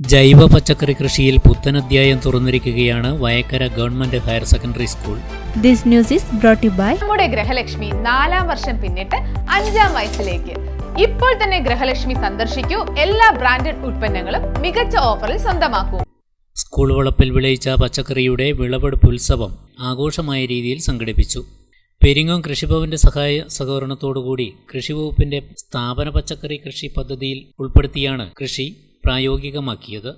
ജൈവ പച്ചക്കറി കൃഷിയിൽ പുത്തൻ അധ്യായം തുറന്നിരിക്കുകയാണ് Vayakkara government higher secondary school. This news is brought by നമ്മുടെ ഗ്രഹലക്ഷ്മി നാലാം വർഷം പിന്നിട്ട് അഞ്ചാം വയസ്സിലേക്ക്. ഇപ്പോൾ തന്നെ ഗ്രഹലക്ഷ്മി സന്ദർശിക്കൂ. എല്ലാ ബ്രാൻഡഡ് ഉൽപ്പന്നങ്ങളും മികച്ച ഓഫറിൽ സ്വന്തമാക്കൂ. സ്കൂൾ വളപ്പിൽ വിളയിച്ച പച്ചക്കറിയുടെ വിളവെടുപ്പ് ഉത്സവം ആഘോഷമായ രീതിയിൽ സംഘടിപ്പിച്ചു. പെരിങ്ങോം കൃഷിഭവന്റെ സഹായ സഹകരണത്തോടുകൂടി കൃഷിവകുപ്പിന്റെ സ്ഥാപന പച്ചക്കറി കൃഷി പദ്ധതിയിൽ ഉൾപ്പെടുത്തിയാണ് കൃഷി പ്രായോഗികമാക്കിയത്.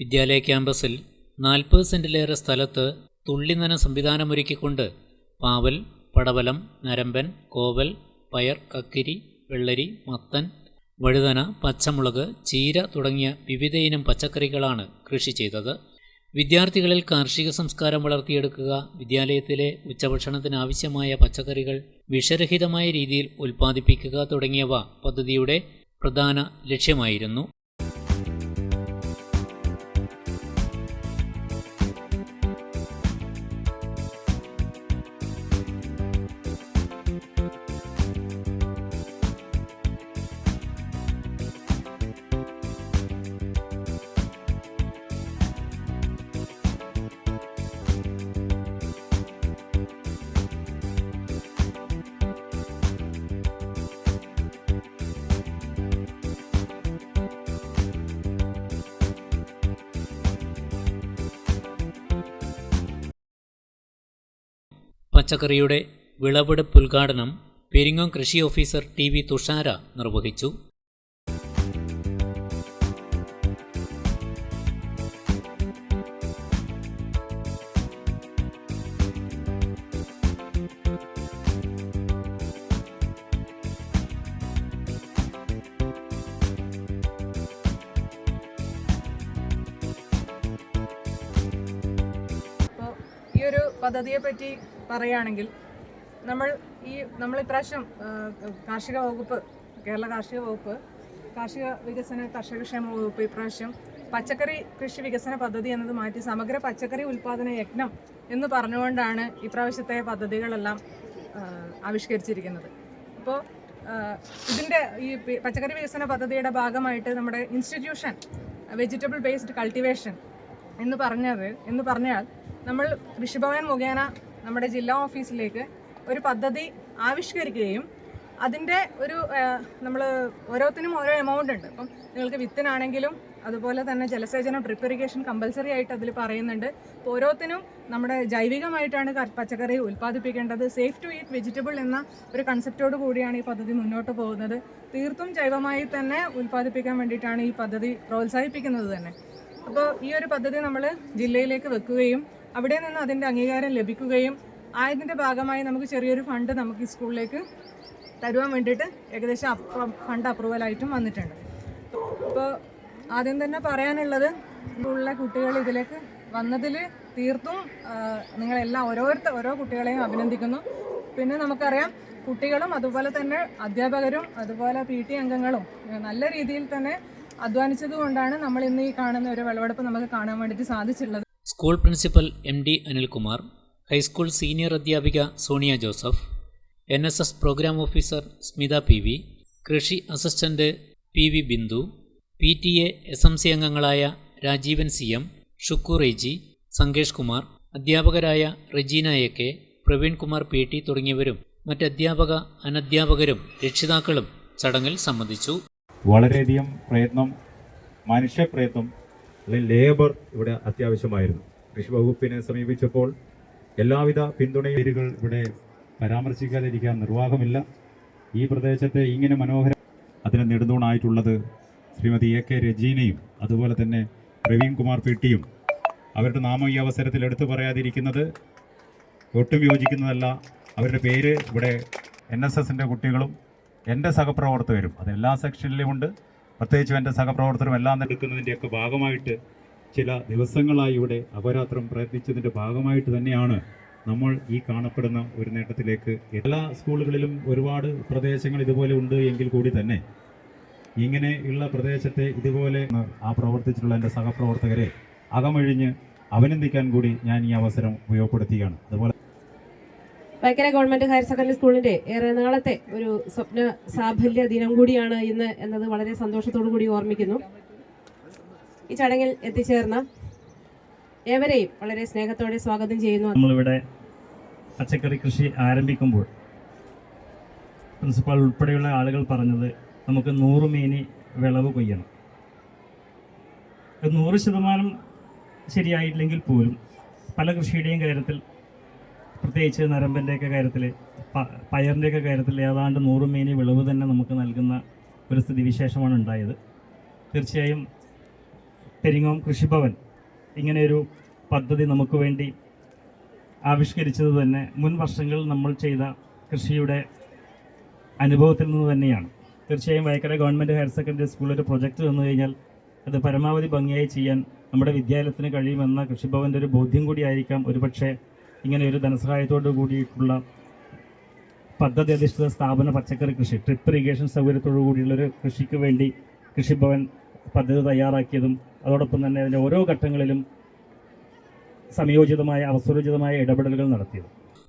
വിദ്യാലയ ക്യാമ്പസിൽ നാൽപ്പത് സെന്റിലേറെ സ്ഥലത്ത് തുള്ളിനന സംവിധാനമൊരുക്കിക്കൊണ്ട് പാവൽ പടവലം നരമ്പൻ കോവൽ പയർ കക്കിരി വെള്ളരി മത്തൻ വഴുതന പച്ചമുളക് ചീര തുടങ്ങിയ വിവിധയിനം പച്ചക്കറികളാണ് കൃഷി ചെയ്തത്. വിദ്യാർത്ഥികളിൽ കാർഷിക സംസ്കാരം വളർത്തിയെടുക്കുക വിദ്യാലയത്തിലെ ഉച്ചഭക്ഷണത്തിനാവശ്യമായ പച്ചക്കറികൾ വിഷരഹിതമായ രീതിയിൽ ഉൽപ്പാദിപ്പിക്കുക തുടങ്ങിയവ പദ്ധതിയുടെ പ്രധാന ലക്ഷ്യമായിരുന്നു. പച്ചക്കറിയുടെ വിളവെടുപ്പ് ഉദ്ഘാടനം പെരിങ്ങോം കൃഷി ഓഫീസർ ടി വി തുഷാര നിർവഹിച്ചു. ഈ ഒരു പദ്ധതിയെ പറ്റി പറയുകയാണെങ്കിൽ നമ്മൾ ഈ നമ്മൾ ഇപ്രാവശ്യം കാർഷിക വകുപ്പ് കേരള കാർഷിക വകുപ്പ് കാർഷിക വികസന കർഷകക്ഷേമ വകുപ്പ് ഇപ്രാവശ്യം പച്ചക്കറി കൃഷി വികസന പദ്ധതി എന്നത് മാറ്റി സമഗ്ര പച്ചക്കറി ഉൽപ്പാദന യജ്ഞം എന്ന് പറഞ്ഞുകൊണ്ടാണ് ഇപ്രാവശ്യത്തെ പദ്ധതികളെല്ലാം ആവിഷ്കരിച്ചിരിക്കുന്നത്. അപ്പോൾ ഇതിന്റെ ഈ പച്ചക്കറി വികസന പദ്ധതിയുടെ ഭാഗമായിട്ട് നമ്മുടെ ഇൻസ്റ്റിറ്റ്യൂഷൻ വെജിറ്റബിൾ ബേസ്ഡ് കൾട്ടിവേഷൻ എന്ന് പറഞ്ഞത് എന്ന് പറഞ്ഞാൽ നമ്മൾ കൃഷിഭവൻ മുഖേന നമ്മുടെ ജില്ലാ ഓഫീസിലേക്ക് ഒരു പദ്ധതി ആവിഷ്കരിക്കുകയും അതിന്റെ ഒരു നമ്മൾ ഓരോത്തിനും ഓരോ എമൗണ്ട് ഉണ്ട്. അപ്പം നിങ്ങൾക്ക് വിത്തിനാണെങ്കിലും അതുപോലെ തന്നെ ജലസേചനം ഡ്രിപ്പ് ഇറിഗേഷൻ കമ്പൽസറി ആയിട്ട് അതിൽ പറയുന്നുണ്ട്. അപ്പോൾ ഓരോത്തിനും നമ്മുടെ ജൈവികമായിട്ടാണ് പച്ചക്കറി ഉൽപ്പാദിപ്പിക്കേണ്ടത്. സേഫ് ടു ഈറ്റ് വെജിറ്റബിൾ എന്ന ഒരു കൺസെപ്റ്റോട് കൂടിയാണ് ഈ പദ്ധതി മുന്നോട്ട് പോകുന്നത്. തീർത്തും ജൈവമായി തന്നെ ഉൽപ്പാദിപ്പിക്കാൻ വേണ്ടിയിട്ടാണ് ഈ പദ്ധതി പ്രോത്സാഹിപ്പിക്കുന്നത് തന്നെ. അപ്പോൾ ഈ ഒരു പദ്ധതി നമ്മൾ ജില്ലയിലേക്ക് വെക്കുകയും അവിടെ നിന്ന് അതിന്റെ അംഗീകാരം ലഭിക്കുകയും ആയതിന്റെ ഭാഗമായി നമുക്ക് ചെറിയൊരു ഫണ്ട് നമുക്ക് ഈ സ്കൂളിലേക്ക് തരുവാൻ വേണ്ടിയിട്ട് ഏകദേശം ഫണ്ട് അപ്രൂവലായിട്ടും വന്നിട്ടുണ്ട്. അപ്പോൾ ആദ്യം തന്നെ പറയാനുള്ളത് സ്കൂളിലെ കുട്ടികൾ ഇതിലേക്ക് വന്നതിൽ തീർത്തും നിങ്ങളെല്ലാം ഓരോരുത്തർ ഓരോ കുട്ടികളെയും അഭിനന്ദിക്കുന്നു. പിന്നെ നമുക്കറിയാം കുട്ടികളും അതുപോലെ തന്നെ അധ്യാപകരും അതുപോലെ പി ടി അംഗങ്ങളും നല്ല രീതിയിൽ തന്നെ അധ്വാനിച്ചത് കൊണ്ടാണ് നമ്മൾ ഇന്ന് ഈ കാണുന്ന ഒരു വിളവെടുപ്പ് നമുക്ക് കാണാൻ വേണ്ടിയിട്ട് സാധിച്ചിട്ടുള്ളത്. School principal M D Anil Kumar high school senior അധ്യാപിക Sonia Joseph N S S programme officer Smitha P V കൃഷി assistant P V Bindu P T A S M C അംഗങ്ങളായ Rajeevan C M Shukkur A G Sankesh Kumar അധ്യാപകരായ Regina A K Praveen Kumar P T തുടങ്ങിയവരും മറ്റധ്യാപക അനധ്യാപകരും രക്ഷിതാക്കളും ചടങ്ങിൽ സംബന്ധിച്ചു. വളരെയധികം പ്രയത്നം മനുഷ്യപ്രയത്നം അല്ലെങ്കിൽ ലേബർ ഇവിടെ അത്യാവശ്യമായിരുന്നു. കൃഷി വകുപ്പിനെ സമീപിച്ചപ്പോൾ എല്ലാവിധ പിന്തുണയും പേരുകൾ ഇവിടെ പരാമർശിക്കാതിരിക്കാൻ നിർവാഹമില്ല. ഈ പ്രദേശത്തെ ഇങ്ങനെ മനോഹര അതിന് നെടുന്തൂണായിട്ടുള്ളത് ശ്രീമതി എ കെ രജീനയും അതുപോലെ തന്നെ പ്രവീൺ കുമാർ പിട്ടിയും. അവരുടെ നാമം ഈ അവസരത്തിൽ എടുത്തു പറയാതിരിക്കുന്നത് ഒട്ടും യോജിക്കുന്നതല്ല. അവരുടെ പേര് ഇവിടെ എൻ എസ് എസിന്റെ കുട്ടികളും എന്റെ സഹപ്രവർത്തകരും അത് എല്ലാ സെക്ഷനിലും ഉണ്ട്. പ്രത്യേകിച്ചും എന്റെ സഹപ്രവർത്തകരും എല്ലാം എടുക്കുന്നതിന്റെയൊക്കെ ഭാഗമായിട്ട് ചില ദിവസങ്ങളായി ഇവിടെ അപരാത്രം പ്രയത്നിച്ചതിന്റെ ഭാഗമായിട്ട് തന്നെയാണ് നമ്മൾ ഈ കാണപ്പെടുന്ന ഒരു നേട്ടത്തിലേക്ക് എല്ലാ സ്കൂളുകളിലും ഒരുപാട് പ്രദേശങ്ങൾ ഇതുപോലെ ഉണ്ട് എങ്കിൽ കൂടി തന്നെ. ഇങ്ങനെയുള്ള പ്രദേശത്തെ ഇതുപോലെ ആ പ്രവർത്തിച്ചിട്ടുള്ള എന്റെ സഹപ്രവർത്തകരെ അകമഴിഞ്ഞ് അഭിനന്ദിക്കാൻ കൂടി ഞാൻ ഈ അവസരം ഉപയോഗപ്പെടുത്തുകയാണ്. അതുപോലെ വൈക്കര ഗവൺമെന്റ് ഹയർ സെക്കൻഡറി സ്കൂളിന്റെ ഏറെ നാളത്തെ ഒരു സ്വപ്ന സാഫല്യ ദിനം കൂടിയാണ് ഇന്ന് എന്നത് വളരെ സന്തോഷത്തോടു കൂടി ഓർമ്മിക്കുന്നു. ഈ ചടങ്ങിൽ എത്തിച്ചേർന്ന ഏവരെയും വളരെ സ്നേഹത്തോടെ സ്വാഗതം ചെയ്യുന്നു. നമ്മളിവിടെ പച്ചക്കറി കൃഷി ആരംഭിക്കുമ്പോൾ പ്രിൻസിപ്പാൾ ഉൾപ്പെടെയുള്ള ആളുകൾ പറഞ്ഞത് നമുക്ക് നൂറ് മീനി വിളവ് കൊയ്യണം. നൂറ് ശതമാനം ശരിയായിട്ടില്ലെങ്കിൽ പോലും പല കൃഷിയുടെയും കാര്യത്തിൽ പ്രത്യേകിച്ച് നരമ്പന്റെയൊക്കെ കാര്യത്തിൽ പയറിന്റെയൊക്കെ കാര്യത്തിൽ ഏതാണ്ട് നൂറ് മീനി വിളവ് തന്നെ നമുക്ക് നൽകുന്ന ഒരു സ്ഥിതിവിശേഷമാണ് ഉണ്ടായത്. തീർച്ചയായും പെരിങ്ങോം കൃഷിഭവൻ ഇങ്ങനെയൊരു പദ്ധതി നമുക്ക് വേണ്ടി ആവിഷ്കരിച്ചത് തന്നെ മുൻ വർഷങ്ങളിൽ നമ്മൾ ചെയ്ത കൃഷിയുടെ അനുഭവത്തിൽ നിന്ന് തന്നെയാണ്. തീർച്ചയായും വയക്കര ഗവൺമെന്റ് ഹയർ സെക്കൻഡറി സ്കൂളിൽ ഒരു പ്രൊജക്റ്റ് വന്നു കഴിഞ്ഞാൽ അത് പരമാവധി ഭംഗിയായി ചെയ്യാൻ നമ്മുടെ വിദ്യാലയത്തിന് കഴിയുമെന്ന കൃഷിഭവന്റെ ഒരു ബോധ്യം കൂടിയായിരിക്കാം ഒരുപക്ഷെ ഇങ്ങനെ ഒരു ധനസഹായത്തോടു കൂടിയിട്ടുള്ള പദ്ധതി അധിഷ്ഠിത സ്ഥാപന പച്ചക്കറി കൃഷി ട്രിപ്പ് ഇറിഗേഷൻ സൗകര്യത്തോടു കൂടിയുള്ളൊരു കൃഷിക്ക് വേണ്ടി കൃഷിഭവൻ പദ്ധതി തയ്യാറാക്കിയതും അതോടൊപ്പം തന്നെ അതിന്റെ ഓരോ ഘട്ടങ്ങളിലും സംയോജിതമായ അവസരോചിതമായ ഇടപെടലുകൾ നടത്തിയത്.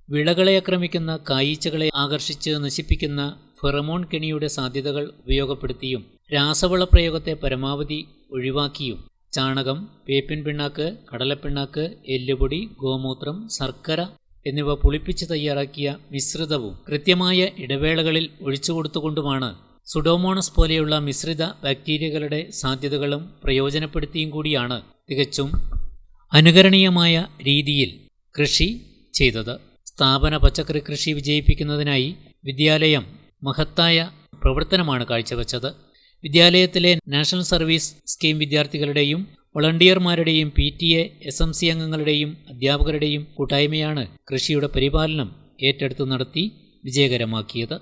വിളകളെ ആക്രമിക്കുന്ന കായീച്ചകളെ ആകർഷിച്ച് നശിപ്പിക്കുന്ന ഫെറമോൺ കെണിയുടെ സാധ്യതകൾ ഉപയോഗപ്പെടുത്തിയും രാസവള പ്രയോഗത്തെ പരമാവധി ഒഴിവാക്കിയും ചാണകം വേപ്പിൻ പിണ്ണാക്ക് കടലപ്പിണ്ണാക്ക് എല്ലുപൊടി ഗോമൂത്രം ശർക്കര എന്നിവ പുളിപ്പിച്ച് തയ്യാറാക്കിയ മിശ്രിതവും കൃത്യമായ ഇടവേളകളിൽ ഒഴിച്ചു കൊടുത്തുകൊണ്ടുമാണ് സുഡോമോണസ് പോലെയുള്ള മിശ്രിത ബാക്ടീരിയകളുടെ സാധ്യതകളും പ്രയോജനപ്പെടുത്തിയും കൂടിയാണ്. തികച്ചും അനുകരണീയമായ രീതിയിൽ കൃഷി ചെയ്തത്. സ്ഥാപന പച്ചക്കറി കൃഷി വിജയിപ്പിക്കുന്നതിനായി വിദ്യാലയം മഹത്തായ പ്രവർത്തനമാണ് കാഴ്ചവെച്ചത്. വിദ്യാലയത്തിലെ നാഷണൽ സർവീസ് സ്കീം വിദ്യാർത്ഥികളുടെയും വളണ്ടിയർമാരുടെയും P T A S M C അംഗങ്ങളുടെയും അധ്യാപകരുടെയും കൂട്ടായ്മയാണ് കൃഷിയുടെ പരിപാലനം ഏറ്റെടുത്ത് നടത്തി വിജയകരമാക്കിയത്.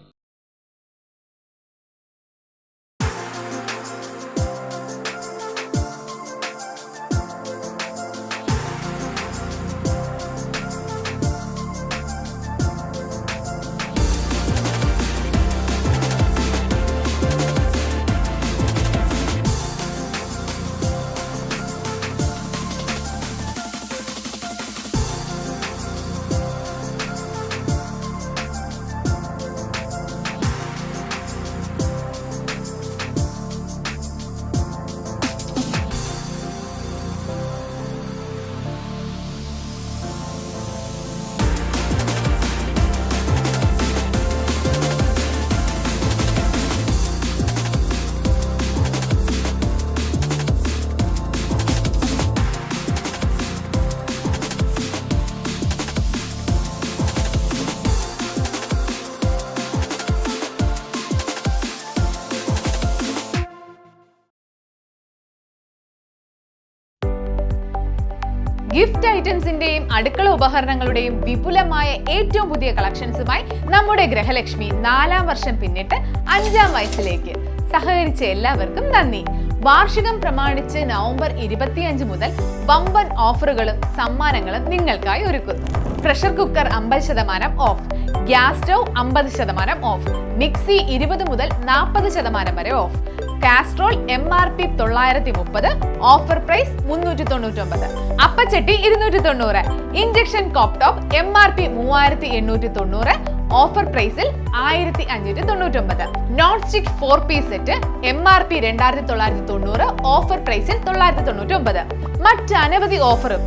ഗിഫ്റ്റ് ഐറ്റംസിന്റെയും അടുക്കള ഉപകരണങ്ങളുടെയും വിപുലമായ ഏറ്റവും പുതിയ കളക്ഷൻസുമായി നമ്മുടെ ഗ്രഹലക്ഷ്മി നാലാം വർഷം പിന്നിട്ട് അഞ്ചാം വയസ്സിലേക്ക്. സഹകരിച്ച എല്ലാവർക്കും നന്ദി. വാർഷികം പ്രമാണിച്ച് നവംബർ ഇരുപത്തിയഞ്ച് മുതൽ വമ്പൻ ഓഫറുകളും സമ്മാനങ്ങളും നിങ്ങൾക്കായി ഒരുക്കുന്നു. പ്രഷർ കുക്കർ അമ്പത് ശതമാനം ഓഫ് ഗ്യാസ് സ്റ്റൗ അമ്പത് ശതമാനം ഓഫ് മിക്സി ഇരുപത് മുതൽ നാൽപ്പത് ശതമാനം വരെ off Castrol M R P തൊള്ളായിരത്തി മുപ്പത് ഓഫർ പ്രൈസ് മുന്നൂറ്റി തൊണ്ണൂറ്റി ഒമ്പത് അപ്പച്ചട്ടി ഇരുന്നൂറ്റി തൊണ്ണൂറ് ഇഞ്ചക്ഷൻ കോപ്ടോപ്പ് എം ആർ പി മൂവായിരത്തി എണ്ണൂറ്റി തൊണ്ണൂറ് ഓഫർ പ്രൈസിൽ ആയിരത്തി അഞ്ഞൂറ്റി തൊണ്ണൂറ്റി ഒമ്പത് non stick four piece set M R P രണ്ടായിരത്തി തൊള്ളായിരത്തി തൊണ്ണൂറ് ഓഫർ പ്രൈസിൽ തൊള്ളായിരത്തി തൊണ്ണൂറ്റി ഒമ്പത് മറ്റനവധി ഓഫറും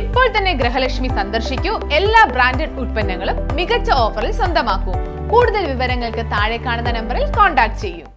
ഇപ്പോൾ തന്നെ ഗ്രഹലക്ഷ്മി സന്ദർശിക്കൂ. എല്ലാ ബ്രാൻഡഡ് ഉൽപ്പന്നങ്ങളും മികച്ച ഓഫറിൽ സ്വന്തമാക്കൂ. കൂടുതൽ വിവരങ്ങൾക്ക് താഴെ കാണുന്ന നമ്പറിൽ കോൺടാക്ട് ചെയ്യൂ.